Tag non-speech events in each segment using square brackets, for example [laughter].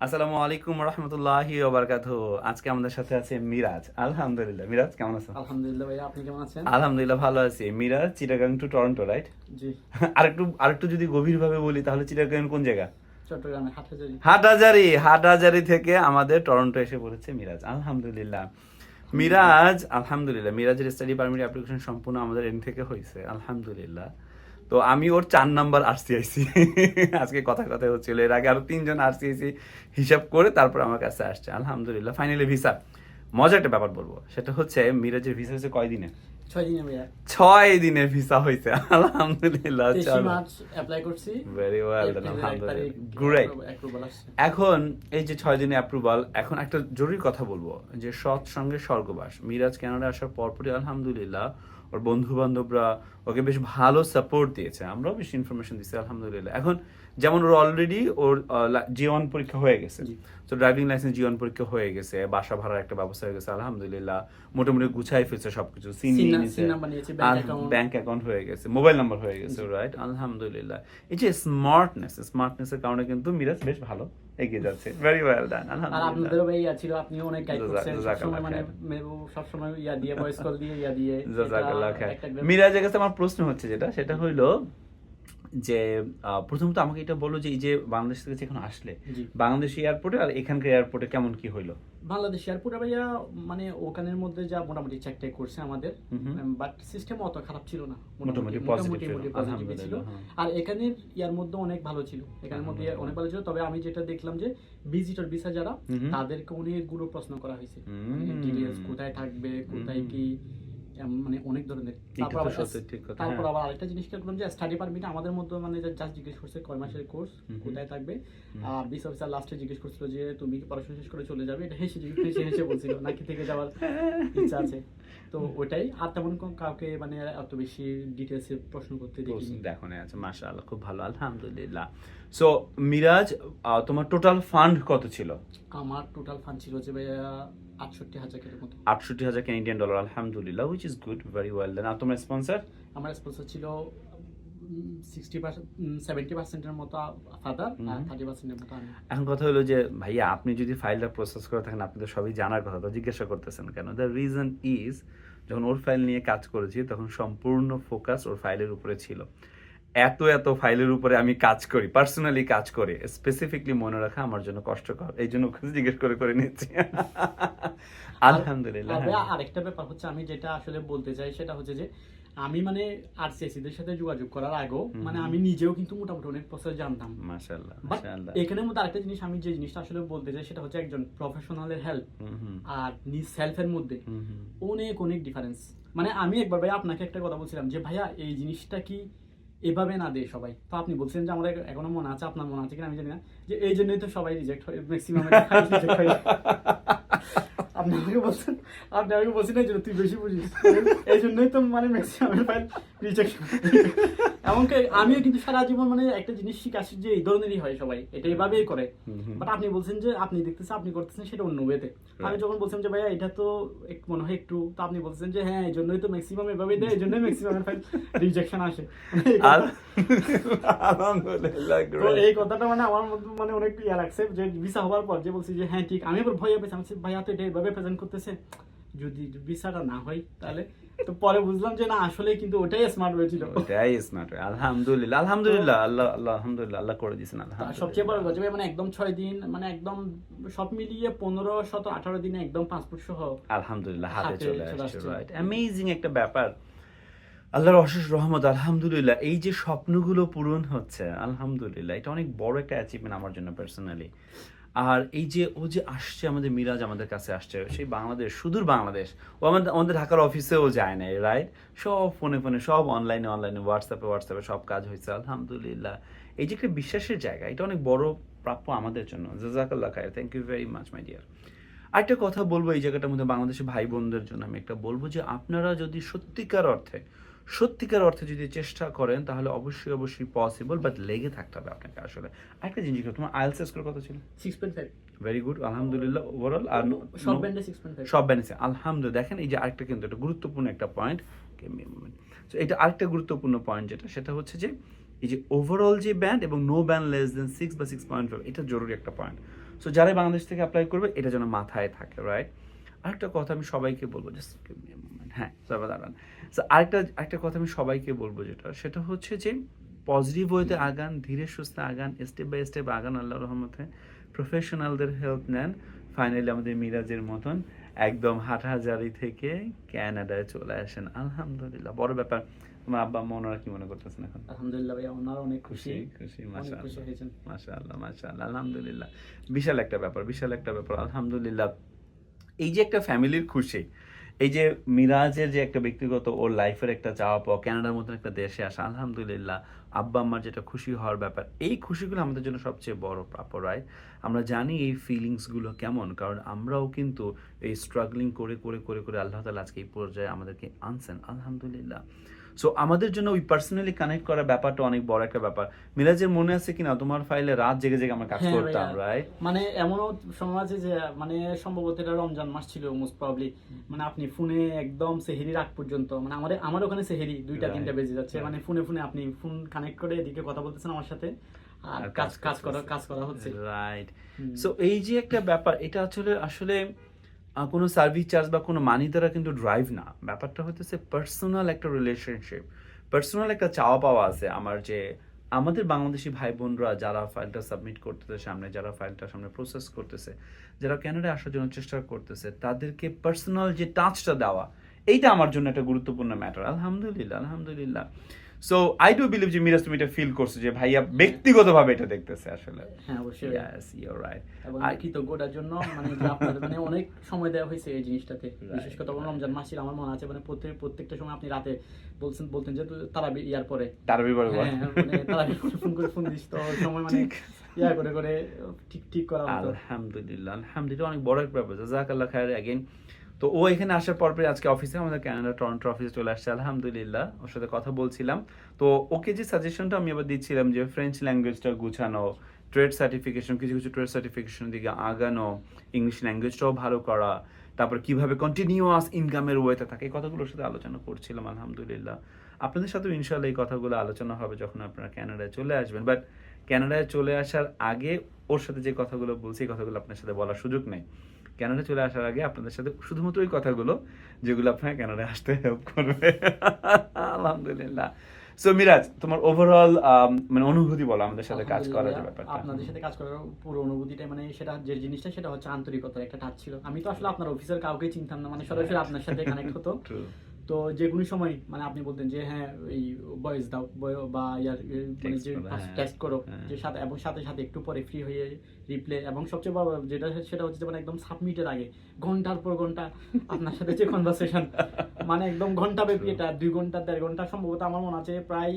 আসসালামু আলাইকুম রহমতুল্লাহি ওবরকাত। আজকে আমাদের সাথে আছে মিরাজ। আলহামদুলিল্লাহ মিরাজ কেমন আছো? আলহামদুলিল্লাহ ভাইয়া আপনি কেমন আছেন? আলহামদুলিল্লাহ ভালো আছি। Miraj Chittagong to Toronto right জি। [laughs] আরেকটু আরেকটু যদি গভীরভাবে বলি তাহলে চিটাগাং কোন জায়গা? চট্টগ্রামে হাটহাজারি। হাটহাজারি হাটহাজারি থেকে আমাদের টরন্টো এসে পড়েছে মিরাজ। আলহামদুলিল্লাহ। মিরাজ আলহামদুলিল্লাহ মিরাজের স্টাডি পারমিট অ্যাপ্লিকেশন সম্পূর্ণ আমাদের এন থেকে হয়েছে। আলহামদুলিল্লাহ। তো আমি ওর চার নাম্বার আরসিআইসি [laughs] আজকে কথা কথা হচ্ছিল। এর আগে আরও তিনজন আরসিআইসি হিসাব করে তারপর আমার কাছে আসছে। আলহামদুলিল্লাহ ফাইনালি ভিসা মজার একটা ব্যাপার বলব। সেটা হচ্ছে মিরাজের ভিসা হচ্ছে কয় দিনে? ছয় দিনে দিনের ভিসা হয়েছে। আলহামদুলিল্লাহ। এখন এই যে ছয় দিনের অ্যাপ্রুভাল এখন একটা জরুরি কথা বলব। যে সৎ সঙ্গে স্বর্গবাস। মিরাজ কানাডা আসার পরপরই আলহামদুলিল্লাহ ওর বন্ধু বান্ধবরা ওকে বেশ ভালো সাপোর্ট দিয়েছে। আমরাও বেশ ইনফরমেশন দিচ্ছি আলহামদুলিল্লাহ। এখন যেমন ওর অলরেডি ওর জি ওয়ান পরীক্ষা হয়ে গেছে। তো ড্রাইভিং লাইসেন্স জি ওয়ান পরীক্ষা হয়ে গেছে বাসা ভাড়ার একটা ব্যবস্থা হয়ে গেছে আলহামদুলিল্লাহ। মোটামুটি গুছাই ফেলছে সবকিছু ব্যাংক অ্যাকাউন্ট। হয়ে গেছে মোবাইল নাম্বার হয়ে গেছে রাইট আলহামদুলিল্লাহ। এই যে স্মার্টনেস স্মার্টনেসের কারণে কিন্তু মিরাজ বেশ ভালো এগিয়ে যাচ্ছে। ভেরি ওয়েল ডান আলহামদুলিল্লাহ। আপনাদেরও ভাই ইয়া ছিল আপনি অনেক গাইড জাজাক- করছেন। সবসময় মানে মেবু সবসময় ইয়া দিয়ে ভয়েস কল দিয়ে ইয়া দিয়ে। জাজাকাল্লাহ এটা খায়ের। একটা গ্রেট- মিরাজের কাছে আমার প্রশ্ন হচ্ছে যেটা সেটা হইল যে প্রথমত আমাকে এটা বলো যে এই যে বাংলাদেশ থেকে যখন আসলে বাংলাদেশ এয়ারপোর্টে আর এখানকার এয়ারপোর্টে কেমন কি হইল? বাংলাদেশ এয়ারপোর্টে ভাইয়া মানে ওখানের মধ্যে যা মোটামুটি চেক টেক করছে আমাদের। বাট সিস্টেম অত খারাপ ছিল না মোটামুটি positive ছিল, হ্যাঁ। আর এখানের ইয়ার মধ্যে অনেক ভালো ছিল এখানের মধ্যে অনেক ভালো ছিল তবে আমি যেটা দেখলাম যে ভিজিটর ভিসা যারা। তাদেরকে অনেকগুলো প্রশ্ন করা হয়েছে। ডিটেলস কোথায় থাকবে কোথায় কি মানে অনেক ধরনের। তারপর হ্যাঁ। আবার আরেকটা জিনিস খেয়াল করলাম যে স্টাডি পারমিট আমাদের মধ্যে মানে জাস্ট জিজ্ঞেস করছে কয় মাসের কোর্স কোথায় থাকবে? আর বিস অফিসার লাস্টে জিজ্ঞেস করছিল যে তুমি কি পড়াশোনা শেষ করে চলে যাবে? এটা হেসে হেসে হেসে বলছিল নাকি থেকে যাওয়ার [laughs] ইচ্ছা আছে? তো ওটাই আর তেমন কাউকে মানে এত বেশি ডিটেলসে প্রশ্ন করতে দেখি দেখো না আচ্ছা মাশাআল্লাহ খুব ভালো আলহামদুলিল্লাহ। সো মিরাজ তোমার টোটাল ফান্ড কত ছিল? আমার টোটাল ফান্ড ছিল যে ভাইয়া আটষট্টি হাজার মতো। আটষট্টি হাজার ক্যানাডিয়ান ডলার আলহামদুলিল্লাহ which is good very well then আর তোমার স্পন্সর আমার স্পন্সর ছিল সিক্সটি সেভেন্টি পার্সেন্টের মতো ফাদার আর থার্টি পার্সেন্টের মতো আমি। এখন কথা হলো যে ভাইয়া আপনি যদি ফাইলটা প্রসেস করে থাকেন আপনি তো সবই জানার কথা তো জিজ্ঞাসা করতেছেন কেন? দ্য রিজন ইজ যখন ওর ফাইল নিয়ে কাজ করেছি তখন সম্পূর্ণ ফোকাস ওর ফাইলের উপরে ছিল। এত এত ফাইলের উপরে আমি কাজ করি পার্সোনালি কাজ করে স্পেসিফিকলি মনে রাখা আমার জন্য কষ্টকর। এই জন্য জিজ্ঞেস করে করে নিচ্ছি। আলহামদুলিল্লাহ। আর। আরেকটা ব্যাপার হচ্ছে আমি যেটা আসলে বলতে চাই সেটা হচ্ছে যে আমি মানে আরসিএসি দের সাথে যোগাযোগ করার আগেও মানে আমি নিজেও কিন্তু মোটামুটি অনেক প্রসেস জানতাম। মাশাআল্লাহ মাশাআল্লাহ। এখানের মধ্যে আরেকটা জিনিস আমি যে জিনিসটা আসলে বলতে চাই সেটা হচ্ছে একজন প্রফেশনালের হেল্প আর নিজ সেলফের মধ্যে অনেক অনেক ডিফারেন্স মানে আমি একবার ভাই আপনাকে একটা কথা বলছিলাম যে ভাইয়া এই জিনিসটা কি এভাবে না দেয় সবাই? তো আপনি বলছেন যে আমাদের এখনও মনে আছে আপনার মনে আছে কিনা আমি জানি না। যে এই জন্যই তো সবাই রিজেক্ট হয় ম্যাক্সিমাম [laughs] আপনি আমাকে বলছেন, আপনি আমাকে বলছেন এই জন্য তুই বেশি বুঝিস। এই জন্যই তো মানে ম্যাক্সিমাম ফাইল এমনকি আমিও কিন্তু সারা জীবন মানে একটা জিনিস যে এই ধরনেরই হয় সবাই। এটা এভাবেই করে। বাট আপনি বলছেন যে আপনি দেখতেছেন আপনি করতেছেন সেটা অন্য ওয়েতে আমি যখন বলছিলাম যে ভাইয়া এটা তো মনে হয় একটু তো আপনি বলছেন যে হ্যাঁ এই জন্যই তো ম্যাক্সিমাম এভাবে দেয় এই জন্যই ফাইল রিজেকশন আসে। আলহামদুলিল্লাহ এই কথাটা মানে আমার মধ্যে মানে অনেক ইয়া লাগছে যে ভিসা হওয়ার পর যে বলছি যে হ্যাঁ ঠিক। আমি এবার ভয় পেয়েছি। আমি ভাইয়া তো এটা এভাবে প্রেজেন্ট করতেছে? যদি ভিসাটা না হয় তাহলে তো পরে বুঝলাম যে না আসলে কিন্তু ওটাই স্মার্ট হয়েছিল। ওটাই স্মার্ট আলহামদুলিল্লাহ আলহামদুলিল্লাহ আল্লাহ আল্লাহ আলহামদুলিল্লাহ আল্লাহ করে দিয়েছেন আলহামদুলিল্লাহ। সবচেয়ে বড় ভাই মানে একদম ছয় দিন মানে একদম সব মিলিয়ে পনেরো শত আঠারো দিনে একদম পাসপোর্ট সহ আলহামদুলিল্লাহ হাতে চলে আসছে আসছে। রাইট অ্যামেজিং একটা ব্যাপার। আল্লাহর অশেষ রহমত আলহামদুলিল্লাহ এই যে স্বপ্নগুলো পূরণ হচ্ছে আলহামদুলিল্লাহ এটা অনেক বড় একটা অ্যাচিভমেন্ট আমার জন্য পার্সোনালি আর এই যে, ও যে আসছে আমাদের মিরাজ আমাদের কাছে আসছে, সেই বাংলাদেশ, সুদূর বাংলাদেশ, ও আমাদের আমাদের ঢাকার অফিসেও যায় না রাইট সব ফোনে ফোনে সব অনলাইনে অনলাইনে হোয়াটসঅ্যাপে হোয়াটসঅ্যাপে সব কাজ হয়েছে আলহামদুলিল্লাহ। এই যে একটা বিশ্বাসের জায়গা, এটা অনেক বড় প্রাপ্য আমাদের জন্য। জাজাকাল্লাহ খায় thank you very much my dear আরেকটা কথা বলব, এই জায়গাটার মধ্যে বাংলাদেশের ভাই বোনদের জন্য আমি একটা বলব যে, আপনারা যদি সত্যিকার অর্থে সত্যিকার অর্থে যদি চেষ্টা করেন তাহলে অবশ্যই অবশ্যই পসিবল বাট লেগে থাকতে হবে আপনাকে আসলে। আরেকটা জিনিস তোমার আইএলস স্কোর কত ছিল? Six point five very good আলহামদুলিল্লাহ ওভারঅল আর সব ব্যান্ডে সিক্স পয়েন্ট সব ব্যালেন্সে আলহামদুলিল্লাহ দেখেন এই যে আরেকটা কিন্তু একটা গুরুত্বপূর্ণ একটা পয়েন্ট তো এটা আরেকটা গুরুত্বপূর্ণ পয়েন্ট যেটা সেটা হচ্ছে যে এই যে ওভারঅল যে ব্যান্ড এবং no band less then six বা সিক্স পয়েন্ট ফাইভ এটা জরুরি একটা পয়েন্ট সো যারাই বাংলাদেশ থেকে অ্যাপ্লাই করবে এটা যেন মাথায় থাকে রাইট আরেকটা কথা আমি সবাইকে বলব জাস্ট হ্যাঁ সবাই দাঁড়ান। আরেকটা আরেকটা কথা আমি সবাইকে বলব যেটা সেটা হচ্ছে যে পজিটিভ ওয়েতে আগান ধীরে সুস্থে আগান স্টেপ বাই স্টেপ আগান আল্লাহ রহমতে প্রফেশনালদের হেল্প নেন। ফাইনালি আমাদের মিরাজের মতন একদম হাটহাজারি থেকে ক্যানাডায় চলে আসেন। আলহামদুলিল্লাহ। বড় ব্যাপার তোমার আব্বা আম্মা ওনারা কি মনে করতেছেন এখন? আলহামদুলিল্লাহ ভাইয়া ওনারা অনেক খুশি। খুশি মাশাআল্লাহ। মাশাআল্লাহ মাশাআল্লাহ আলহামদুলিল্লাহ। বিশাল একটা ব্যাপার বিশাল একটা ব্যাপার। আলহামদুলিল্লাহ। এই যে একটা ফ্যামিলির খুশি এই যে মিরাজের যে একটা ব্যক্তিগত ওর লাইফের একটা চাওয়া পাওয়া ক্যানাডার মতন একটা দেশে আসা, আলহামদুলিল্লাহ, আব্বা, আম্মার যেটা খুশি হওয়ার ব্যাপার, এই খুশিগুলো আমাদের জন্য সবচেয়ে বড় প্রাপ্য রায় আমরা জানি এই ফিলিংসগুলো কেমন, কারণ আমরাও কিন্তু এই স্ট্রাগলিং করে করে করে করে আল্লাহ তালা আজকে এই পর্যায়ে আমাদেরকে আনছেন, আলহামদুলিল্লাহ। সো আমাদের জন্য ওই পার্সোনালি কানেক্ট করার ব্যাপারটা অনেক বড় একটা ব্যাপার। মিরাজের মনে আছে কিনা? তোমার ফাইলে রাত জেগে জেগে আমরা কাজ হ্যাঁ করতাম রাইট মানে এমনও সময় আছে যে মানে সম্ভবত এটা রমজান মাস ছিল মোস্ট প্রবলি মানে আপনি ফোনে একদম সেহেরি রাত পর্যন্ত মানে আমার আমার ওখানে সেহেরি দুইটা তিনটা বেজে যাচ্ছে। মানে ফোনে ফোনে আপনি ফোন কানেক্ট করে এদিকে কথা বলতেছেন আমার সাথে আর কাজ কাজ করা কাজ করা হচ্ছে। রাইট। সো এই যে একটা ব্যাপার এটা আসলে আসলে কোনো সার্ভিস চার্জ বা কোনো মানি দ্বারা কিন্তু ড্রাইভ না। ব্যাপারটা হতেছে পার্সোনাল একটা রিলেশনশিপ পার্সোনাল একটা চাওয়া পাওয়া আছে আমার যে আমাদের বাংলাদেশি ভাই বোনরা যারা ফাইলটা সাবমিট করতেছে সামনে, যারা ফাইলটা সামনে প্রসেস করতেছে, যারা ক্যানাডায় আসার জন্য চেষ্টা করতেছে, তাদেরকে পার্সোনাল যে টাচটা দেওয়া, এইটা আমার জন্য একটা গুরুত্বপূর্ণ ম্যাটার আলহামদুলিল্লাহ আলহামদুলিল্লাহ। সো আই ডু বিলিভ যে মিরাজ তুমি এটা ফিল করছ যে ভাইয়া ব্যক্তিগতভাবে এটা দেখতেছে আসলে। হ্যাঁ অবশ্যই। Yes, you're right. এবং আর- কৃতজ্ঞতার জন্য মানে আপনাদের মানে অনেক সময় দেওয়া হয়েছে এই জিনিসটাতে। বিশেষ করে তখন রমজান মাস ছিল আমার মনে আছে মানে প্রত্যেক প্রত্যেকটা সময় আপনি রাতে বলছেন বলতেন যে তুই তারা ইয়ার পরে। তার বিবরণ বল। হ্যাঁ মানে তারা ফোন করে ফোন দিস তো সময় মানে ঠিক। ইয়া করে করে ঠিক ঠিক করা আলহামদুলিল্লাহ আলহামদুলিল্লাহ অনেক বড় একটা ব্যাপার। জাজাকাল্লাহ খায়ের অ্যাগেন তো ও এখানে আসার পর পরে আজকে অফিসে আমাদের কানাডা টরন্টো অফিসে চলে আসছে, আলহামদুলিল্লাহ। ওর সাথে কথা বলছিলাম। তো ওকে যে সাজেশনটা আমি আবার দিচ্ছিলাম যে ফ্রেঞ্চ ল্যাঙ্গুয়েজটা গুছানো ট্রেড সার্টিফিকেশন কিছু কিছু ট্রেড সার্টিফিকেশনের দিকে আগানো ইংলিশ ল্যাঙ্গুয়েজটাও ভালো করা, তারপর কীভাবে কন্টিনিউয়াস ইনকামের ওয়েতে থাকে, এই কথাগুলোর সাথে আলোচনা করছিলাম, আলহামদুলিল্লাহ। আপনাদের সাথেও ইনশাল্লাহ এই কথাগুলো আলোচনা হবে যখন আপনারা কানাডায় চলে আসবেন। বাট ক্যানাডায় চলে আসার আগে ওর সাথে যে কথাগুলো বলছি, এই কথাগুলো আপনার সাথে বলার সুযোগ নেই। কানাডা চলে আসার আগে আপনাদের সাথে শুধুমাত্র ওই কথাগুলো যেগুলো আপনার ক্যানাডা আসতে হেল্প করবে। আলহামদুলিল্লাহ। সো মিরাজ তোমার ওভারঅল মানে অনুভূতি বলো আমাদের সাথে কাজ করার যে ব্যাপারটা। আপনাদের সাথে কাজ করার পুরো অনুভূতিটা মানে সেটা যে জিনিসটা সেটা হচ্ছে আন্তরিকতার একটা টাচ ছিল। আমি তো আসলে আপনার অফিসার কাউকে চিনতাম না মানে সরাসরি আপনার সাথে কানেক্ট হতো. তো যে কোনো সময় মানে আপনি বলতেন যে হ্যাঁ এই ভয়েস দাও বা ইয়ার মানে যে করো, হ্যাঁ। টেক্সট করো হ্যাঁ। যে সাথে এবং সাথে সাথে একটু পরে ফ্রি হয়ে রিপ্লে এবং সবচেয়ে বড় যেটা সেটা হচ্ছে মানে একদম সাবমিটের আগে ঘণ্টার পর ঘণ্টা আপনার সাথে যে কনভারসেশন মানে একদম ঘণ্টা ব্যাপী এটা দুই ঘণ্টা দেড় ঘণ্টা সম্ভবত আমার মনে আছে প্রায়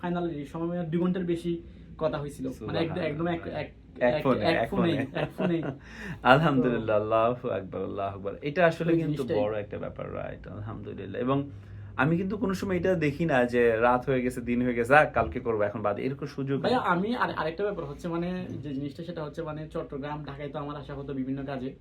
ফাইনাল সময় দুই ঘণ্টার বেশি কথা হয়েছিল মানে একদম একদম এক এক- এক এক- ফোনে এক এক ফোনে। [laughs] আলহামদুলিল্লাহ আল্লাহ আকবার আল্লাহ আকবার। এটা আসলে কিন্তু বড় একটা ব্যাপার রাইট আলহামদুলিল্লাহ। এবং আমি কিন্তু কোনো সময় এটা দেখি না যে রাত হয়ে গেছে দিন হয়ে গেছে কালকে করব এখন বাদ এরকম সুযোগ আমি আর আরেকটা ব্যাপার হচ্ছে মানে যে জিনিসটা সেটা হচ্ছে মানে চট্টগ্রাম ঢাকায় তো আমার আসা হতো বিভিন্ন কাজে।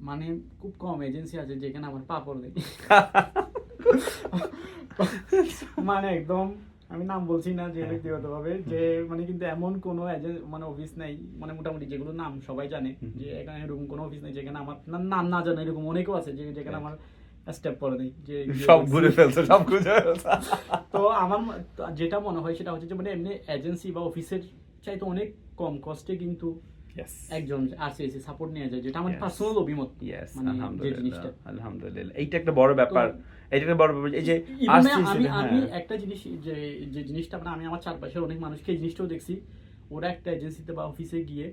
মানে খুব কম এজেন্সি আছে যেখানে আমার পাপড় নেই [laughs] মানে একদম আমি নাম বলছি না যে হ্যাঁ। ব্যক্তিগতভাবে যে মানে কিন্তু এমন কোনো মানে অফিস নেই মানে মোটামুটি যেগুলো নাম সবাই জানে যে এখানে এরকম কোনো অফিস নেই যেখানে আমার নাম না জানে এরকম অনেকেও আছে যে যেখানে আমার স্টেপ পরে নেই যে [laughs] সব ঘুরে ফেলছে সব ঘুরে ফেলছে। [laughs] তো আমার যেটা মনে হয় সেটা হচ্ছে যে মানে এমনি এজেন্সি বা অফিসের চাইতে অনেক কম কস্টে কিন্তু. একজন আরসিএসি সাপোর্ট নিয়ে যায় যেটা আমার. পার্সোনাল অভিমত মানে যে জিনিসটা। আলহামদুলিল্লাহ। এইটা একটা বড় ব্যাপার। বড় ব্যাপার। এই যে আমি হ্যাঁ। আমি একটা জিনিস যে যে জিনিসটা মানে আমি আমার চারপাশের অনেক মানুষকে এই জিনিসটাও দেখছি। ওরা একটা এজেন্সিতে বা অফিসে গিয়ে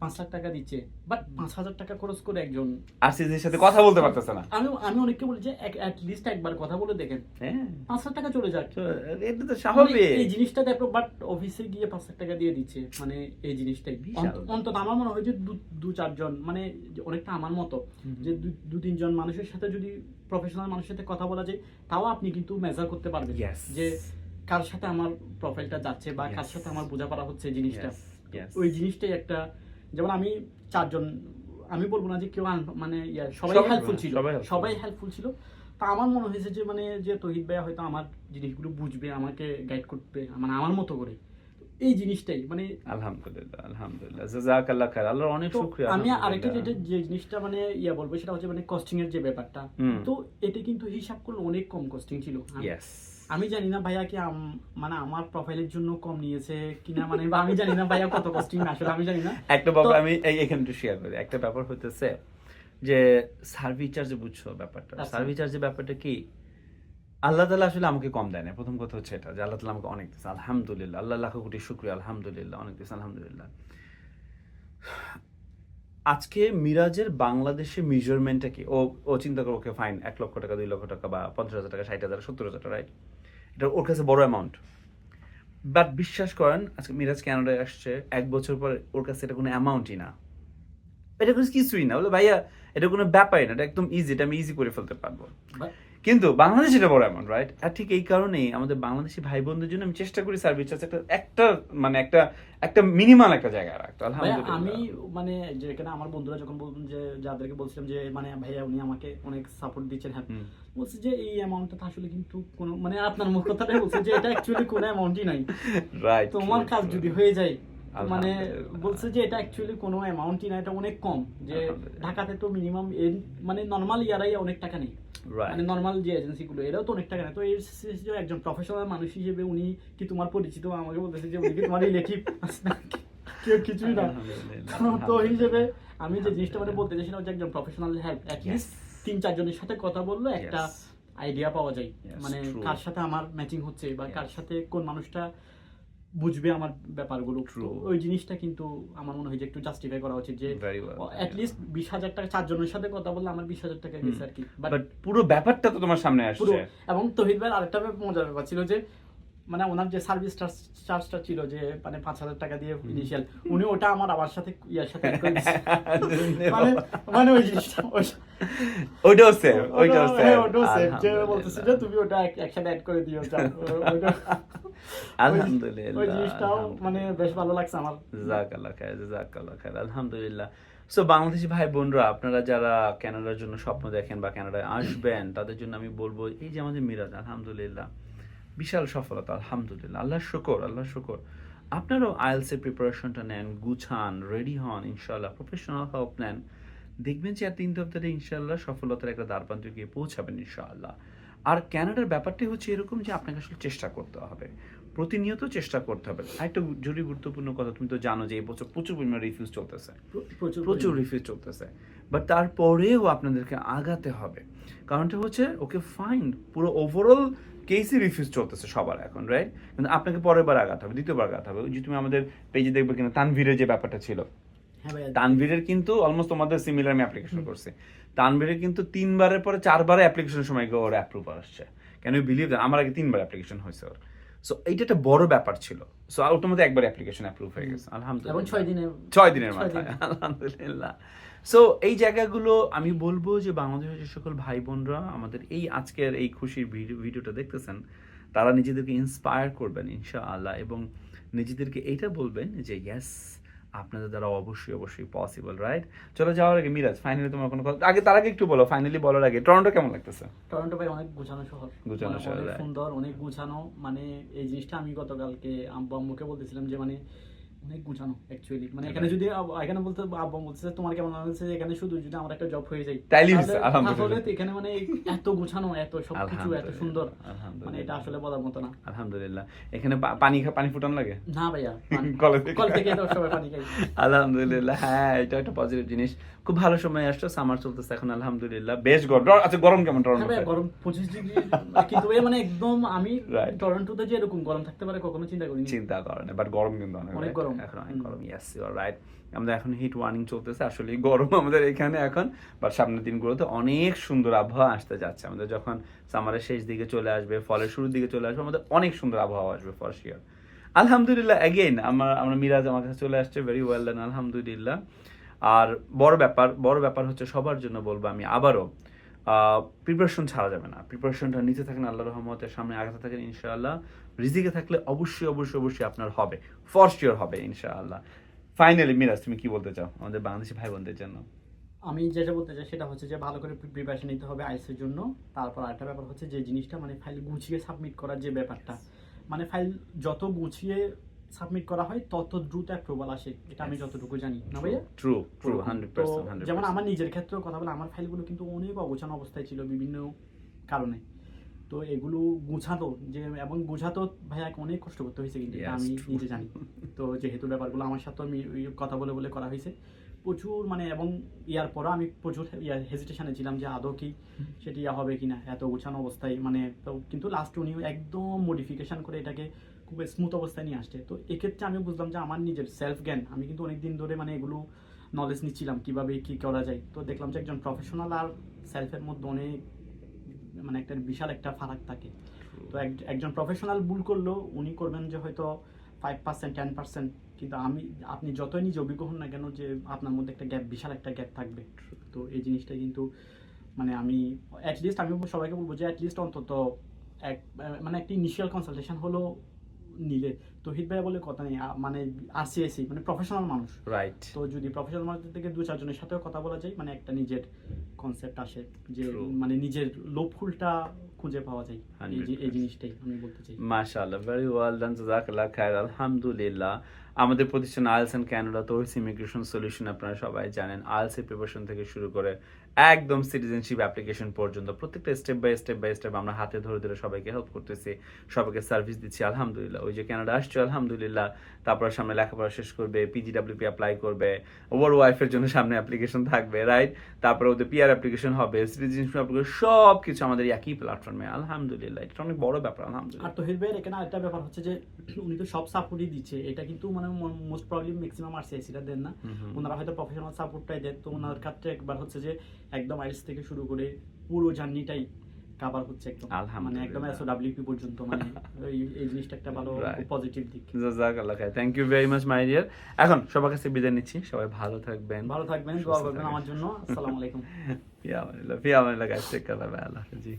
পাঁচ লাখ টাকা দিচ্ছে বাট পাঁচ হাজার টাকা খরচ করে একজন এর সাথে কথা বলতে পারতেছে না। আমি আমি অনেককে বলি যে অ্যাট লিস্ট একবার কথা বলে দেখেন। হ্যাঁ। পাঁচ লাখ টাকা চলে যাক। এটা তো মানে স্বাভাবিক এই জিনিসটা দেখো বাট অফিসে গিয়ে পাঁচ লাখ টাকা দিয়ে দিচ্ছে মানে এই জিনিসটাই। অন্তত আমার মনে হয় যে দু- চারজন মানে অনেকটা আমার মতো যে দু তিনজন মানুষের সাথে যদি প্রফেশনাল মানুষের সাথে কথা বলা যায় তাও আপনি কিন্তু মেজার করতে পারবেন যে কার সাথে আমার প্রোফাইলটা যাচ্ছে বা কার সাথে আমার বোঝাপড়া হচ্ছে জিনিসটা. ওই জিনিসটাই একটা যেমন আমি চারজন আমি বলব না যে কেউ মানে সবাই সবাই- হেল্পফুল ছিল সবাই হেল্পফুল ছিল। তা আমার মনে হয়েছে যে মানে যে তহিদ ভাইয়া হয়তো আমার জিনিসগুলো বুঝবে আমাকে গাইড করবে মানে আমার মতো করে। এই জিনিসটাই মানে আলহামদুলিল্লাহ আলহামদুলিল্লাহ। জাজাকাল্লাহ খায়ের আল্লাহর অনেক শুকরিয়া আমি আরেকটা যেটা যে জিনিসটা মানে ইয়া বলব সেটা হচ্ছে মানে কস্টিং এর যে ব্যাপারটা। তো এটা কিন্তু হিসাব করলে অনেক কম কস্টিং ছিল। আমি- জানি না ভাইয়া কি মানে আমার প্রোফাইলের জন্য কম নিয়েছে কিনা মানে আমি জানি না ভাইয়া কত কস্টিং আসলে আমি জানি না। একটা ব্যাপার আমি এখানে একটু শেয়ার করি। একটা ব্যাপার হইতেছে যে সার্ভিস চার্জে বুঝছ ব্যাপারটা। আচ্ছা। সার্ভিস চার্জের ব্যাপারটা কি? আল্লাহ তালা আসলে আমাকে কম দেয় না প্রথম কথা হচ্ছে এটা, যে আল্লাহ তালা আমাকে অনেক দিচ্ছে আলহামদুলিল্লাহ। আল্লাহ লাখ কোটি শুক্রিয়া, আলহামদুলিল্লাহ, অনেক দিচ্ছে আলহামদুলিল্লাহ। আজকে মিরাজের বাংলাদেশে মেজারমেন্টটা কি? ও ও চিন্তা করো, ওকে ফাইন এক লক্ষ টাকা, দুই লক্ষ টাকা বা পঞ্চাশ হাজার টাকা, ষাট হাজার, সত্তর হাজার টাকা রাইট এটা ওর কাছে বড় অ্যামাউন্ট বাট বিশ্বাস করেন, আজকে মিরাজ ক্যানাডায় আসছে, এক বছর পর ওর কাছে এটা কোনো অ্যামাউন্টই না। এটা কোনো কিছুই না। বলে, ভাইয়া, এটা কোনো ব্যাপারই না, এটা একদম ইজি এটা আমি ইজি করে ফেলতে পারব। কিন্তু বাংলাদেশ এটা বড় অ্যামাউন্ট রাইট আর ঠিক এই কারণেই আমাদের বাংলাদেশি ভাই বোনদের জন্য আমি চেষ্টা করি সার্ভিস চার্জ একটা একটা মানে একটা একটা মিনিমাল একটা জায়গায় রাখতে আলহামদুলিল্লাহ। আমি মানে যেখানে আমার বন্ধুরা যখন বলতেন যে যাদেরকে বলছিলাম যে মানে ভাইয়া উনি আমাকে অনেক সাপোর্ট দিচ্ছেন হ্যাঁ। বলছে যে এই অ্যামাউন্টটা আসলে কিন্তু কোনো মানে আপনার মুখ কথাটাই বলছে যে এটা অ্যাকচুয়ালি কোনো অ্যামাউন্টই নাই। [laughs] রাইট তোমার কাজ যদি হয়ে যায় মানে বলছে যে এটা অ্যাকচুয়ালি কোনো অ্যামাউন্টই না এটা অনেক কম। যে ঢাকাতে তো মিনিমাম মানে নর্মাল ইয়ারাই অনেক টাকা নেই। মানে নর্মাল যে এজেন্সিগুলো এরাও তো অনেক টাকা নেয়। তো এর যে একজন প্রফেশনাল মানুষ হিসেবে উনি কি তোমার পরিচিত? আমাকে বলতেছে যে উনি কি তোমার রিলেটিভ কেউ কিছুই না। তো- হিসেবে আমি যে জিনিসটা মানে বলতে চাইছি সেটা হচ্ছে একজন প্রফেশনাল হেল্প অ্যাটলিস্ট তিন চারজনের সাথে কথা বললে একটা আইডিয়া পাওয়া যায়। মানে কার সাথে আমার ম্যাচিং হচ্ছে বা কার সাথে কোন মানুষটা বুঝবে আমার ব্যাপারগুলো। ওই জিনিসটা কিন্তু আমার মনে হয় যে একটু জাস্টিফাই করা উচিত যে অ্যাটলিস্ট বিশ হাজার টাকা চারজনের সাথে কথা বললে আমার বিশ হাজার টাকা গেছে আর কি। বাট পুরো ব্যাপারটা তো তোমার সামনে আসছে। এবং তহিদ ভাইয়ের আরেকটা ব্যাপার মজার ব্যাপার ছিল যে মানে ওনার যে সার্ভিস চার্জটা ছিল যে মানে পাঁচ হাজার টাকা দিয়ে ইনিশিয়াল উনি ওটা আমার আমার সাথে ইয়ার সাথে [laughs] করে মানে মানে ওই জিনিসটা ওই- ওইটাও সেভ ওইটাও ওটা- সেভ হ্যাঁ, ওটাও save, যে বলতেছে যে তুমি ওটা এক- একসাথে অ্যাড করে দিও যাও। ও- ওইটা- আলহামদুলিল্লাহ ওই জিনিসটাও মানে বেশ ভালো লাগছে আমার জাজাকাল্লাহ খায়ের জাজাকাল্লাহ খায়ের আলহামদুলিল্লাহ সো বাংলাদেশি ভাই বোনরা আপনারা যারা কানাডার জন্য স্বপ্ন দেখেন বা কানাডায় আসবেন তাদের জন্য আমি বলব এই যে আমাদের মিরাজ আলহামদুলিল্লাহ বিশাল সফলতা আলহামদুলিল্লাহ আল্লাহ শুকর আল্লাহ শুকর আপনারাও আইএলসের প্রিপারেশনটা নেন গুছান রেডি হন ইনশাল্লাহ প্রফেশনাল হেল্প নেন দেখবেন যে আর তিন সপ্তাহে ইনশাল্লাহ সফলতার একটা দ্বারপ্রান্তে গিয়ে পৌঁছাবেন ইনশাআল্লাহ। আর কানাডার ব্যাপারটি হচ্ছে এরকম যে আপনাকে আসলে চেষ্টা করতে হবে। প্রতিনিয়ত চেষ্টা করতে হবে। আরেকটা জরুরি গুরুত্বপূর্ণ কথা তুমি তো জানো যে এই বছর প্রচুর পরিমাণে রিফিউজ চলতেছে। প্রচুর রিফিউজ চলতেছে। বাট তারপরেও আপনাদেরকে আগাতে হবে। কারণটা হচ্ছে ওকে ফাইন পুরো ওভারঅল কেসই রিফিউজ চলতেছে সবার এখন রাইট কিন্তু আপনাকে পরের বার আগাতে হবে দ্বিতীয়বার আগাতে হবে। যে তুমি আমাদের পেজে দেখবে কিনা তানভীরের যে ব্যাপারটা ছিল। তানভীরের কিন্তু অলমোস্ট তোমাদের সিমিলার আমি অ্যাপ্লিকেশন করছি। তানভীরের কিন্তু তিনবারের পরে চারবারে অ্যাপ্লিকেশনের সময় গিয়ে ওর অ্যাপ্রুভ আসছে। কেন ইউ বিলিভ আমার আগে তিনবার অ্যাপ্লিকেশন হয়েছে ওর। সো এইটা একটা বড় ব্যাপার ছিল। সো ওটার মধ্যে একবার অ্যাপ্লিকেশন অ্যাপ্রুভ হয়ে গেছে। আলহামদুলিল্লাহ। ছয় দিনে ছয় দিনের মাথায়। আলহামদুলিল্লাহ। সো এই জায়গাগুলো আমি বলব যে বাংলাদেশের যে সকল ভাই বোনরা আমাদের এই আজকের এই খুশির ভিডিও ভিডিওটা দেখতেছেন তারা নিজেদেরকে ইন্সপায়ার করবেন ইনশাআল্লাহ এবং নিজেদেরকে এইটা বলবেন যে ইয়েস আপনাদের দ্বারা অবশ্যই অবশ্যই পসিবল রাইট চলো যাওয়ার আগে মিরাজ ফাইনালি তোমার কোনো কথা আগে তার আগে একটু বলো ফাইনালি বলার আগে। টরন্টো কেমন লাগতেছে? টরন্টো ভাই অনেক গুছানো শহর। গুছানো মানে শহর, সুন্দর অনেক গুছানো। মানে এই জিনিসটা আমি গতকালকে আব্বু আম্মুকে বলতেছিলাম যে মানে অনেক গুছানো অ্যাকচুয়ালি মানে এখানে যদি এখানে বলতে আব্বু বলতেছে তোমার কেমন লাগছে? এখানে শুধু যদি আমার একটা জব হয়ে যায় আলহামদুলিল্লাহ। এখানে মানে এত গুছানো এত সবকিছু এত সুন্দর। মানে এটা আসলে বলার মতো না। আলহামদুলিল্লাহ। এখানে পানি পানি ফুটান লাগে? না ভাইয়া [laughs] কলে। কল থেকে তো সবাই পানি খাই আলহামদুলিল্লাহ হ্যাঁ এটা একটা পজিটিভ জিনিস। খুব ভালো সময় আসছো সামার চলতেছে এখন আলহামদুলিল্লাহ। বেশ গরম আচ্ছা গরম কেমন হ্যাঁ টরন্টো গরম পঁচিশ ডিগ্রি কিন্তু মানে একদম আমি টরন্টোতে যে এরকম গরম থাকতে পারে কখনো চিন্তা করিনি। চিন্তা করে না বাট গরম কিন্তু অনেক right? গরম। এখন অনেক। গরম ইয়েস রাইট আমাদের এখন হিট ওয়ার্নিং চলতেছে আসলে গরম [laughs] আমাদের এখানে এখন। বাট সামনের দিনগুলোতে অনেক সুন্দর আবহাওয়া আসতে যাচ্ছে। আমাদের যখন সামারের শেষ দিকে চলে আসবে ফলের শুরুর দিকে চলে আসবে আমাদের অনেক সুন্দর আবহাওয়া আসবে ফর শিওর আলহামদুলিল্লাহ আমার আমরা মিরাজ আমার কাছে চলে আসছে ভেরি ওয়েল দেন আলহামদুলিল্লাহ। আর বড় ব্যাপার বড় ব্যাপার হচ্ছে সবার জন্য বলব আমি আবারও প্রিপারেশন ছাড়া যাবে না। প্রিপারেশনটা নিতে থাকেন আল্লাহ রহমতের সামনে আগাতে থাকেন ইনশাআল্লাহ। রিজিকে থাকলে অবশ্যই অবশ্যই অবশ্যই আপনার হবে। ফর শিওর হবে ইনশাআল্লাহ। ফাইনালি মিরাজ তুমি কি বলতে চাও আমাদের বাংলাদেশি ভাই বোনদের জন্য? আমি যেটা বলতে চাই সেটা হচ্ছে যে ভালো করে প্রিপারেশন নিতে হবে আইসের জন্য। তারপর আরেকটা ব্যাপার হচ্ছে যে জিনিসটা মানে ফাইল গুছিয়ে সাবমিট করার যে ব্যাপারটা মানে ফাইল যত গুছিয়ে সাবমিট করা হয় তত দ্রুত অ্যাপ্রুভাল আসে। এটা আমি যতটুকু জানি না ভাইয়া? ট্রু ট্রু হান্ড্রেড তো পার্সেন্ট হান্ড্রেড যেমন আমার নিজের ক্ষেত্রেও কথা বলে আমার ফাইলগুলো কিন্তু অনেক অগোছানো অবস্থায় ছিল বিভিন্ন কারণে। তো এগুলো গুছাতো যে এবং গুছাতো ভাইয়া অনেক কষ্ট করতে হয়েছে কিন্তু আমি নিজে জানি। তো যেহেতু ব্যাপারগুলো আমার সাথে আমি কথা বলে বলে করা হয়েছে প্রচুর মানে এবং ইয়ার পরও আমি প্রচুর ইয়ার হেজিটেশনে ছিলাম যে আদৌ কি সেটি ইয়া হবে কিনা এত গোছানো অবস্থায় মানে তো কিন্তু লাস্ট উনি একদম মডিফিকেশন করে এটাকে খুব স্মুথ অবস্থায় নিয়ে আসছে। তো এক্ষেত্রে আমি বুঝলাম যে আমার নিজের সেলফ জ্ঞান আমি কিন্তু অনেক দিন ধরে মানে এগুলো নলেজ নিচ্ছিলাম কীভাবে কী করা যায়। তো দেখলাম যে একজন প্রফেশনাল আর সেলফের মধ্যে অনেক মানে একটা বিশাল একটা ফারাক থাকে। তো এক- একজন প্রফেশনাল ভুল করলেও উনি করবেন যে হয়তো ফাইভ পার্সেন্ট টেন পার্সেন্ট কিন্তু আমি আপনি যতই নিজে অভিজ্ঞ হন না কেন যে আপনার মধ্যে একটা গ্যাপ বিশাল একটা গ্যাপ থাকবে। তো এই জিনিসটা কিন্তু মানে আমি অ্যাটলিস্ট আমি সবাইকে বলব যে অ্যাটলিস্ট অন্তত এক মানে একটা ইনিশিয়াল কনসালটেশন হলো নিলে। তহিদ ভাই বলে কথা নেই মানে আরসিআইসি মানে প্রফেশনাল মানুষ। রাইট তো যদি প্রফেশনাল মানুষদের থেকে দু চারজনের সাথেও কথা বলা যায় মানে একটা নিজের কনসেপ্ট আসে যে মানে নিজের লোভফুলটা খুঁজে পাওয়া যায় এই যে- এই 100%. জিনিসটাই আমি বলতে চাই। মাশাআল্লাহ ভেরি ওয়েল ডান জাজাকাল্লাহ খায়ের আলহামদুলিল্লাহ। আমাদের প্রতিষ্ঠান আইলস অ্যান্ড ক্যানাডা তোহিস ইমিগ্রেশন সলিউশন আপনারা সবাই জানেন আইলস এর প্রিপারেশন থেকে শুরু করে একদম সিটিজেনশিপ অ্যাপ্লিকেশন পর্যন্ত। প্রত্যেকটা step by step by step আমরা হাতে ধরে ধরে সবাইকে হেল্প করতেছি সবাইকে সার্ভিস দিচ্ছি আলহামদুলিল্লাহ। ওই যে ক্যানাডা আসছে আলহামদুলিল্লাহ। তারপর সামনে লেখাপড়া শেষ করবে পিজিডাব্লিউপি অ্যাপ্লাই করবে ওভার ওয়াইফের জন্য সামনে অ্যাপ্লিকেশন থাকবে রাইট তারপরে ওদের পিআর অ্যাপ্লিকেশন হবে সিটিজেনশিপ অ্যাপ্লিকেশন সব কিছু আমাদের একই প্ল্যাটফর্মে আলহামদুলিল্লাহ এটা অনেক বড় ব্যাপার আর আলহামদুলিল্লাহ তহিদ ভাইয়ের এখানে আরেকটা ব্যাপার হচ্ছে যে উনি তো সব সাপোর্টই দিচ্ছে। এটা কিন্তু মানে মোস্ট প্রবলেম ম্যাক্সিমাম আরসিআইসিরা দেন না। ওনারা হয়তো প্রফেশনাল সাপোর্টটাই দেন। তো ওনার ক্ষেত্রে একবার হচ্ছে যে একদম আইস থেকে শুরু করে পুরো জার্নিটাই কাভার হচ্ছে একদম। মানে। একদম এসও ডাব্লিউপি পর্যন্ত মানে এই- জিনিসটা একটা ভালো পজিটিভ দিক। জাজাকাল্লাহ খায় thank you very much my dear এখন সবার কাছে বিদায় নিচ্ছি। সবাই ভালো থাকবেন। ভালো থাকবেন দোয়া করবেন আমার জন্য। আসসালামু আলাইকুম। [laughs] ফিয়া আমানিল্লাহ ফিয়া আমানিল্লাহ গাইস টেক কেয়ার বাই আল্লাহ হাফেজ। জি।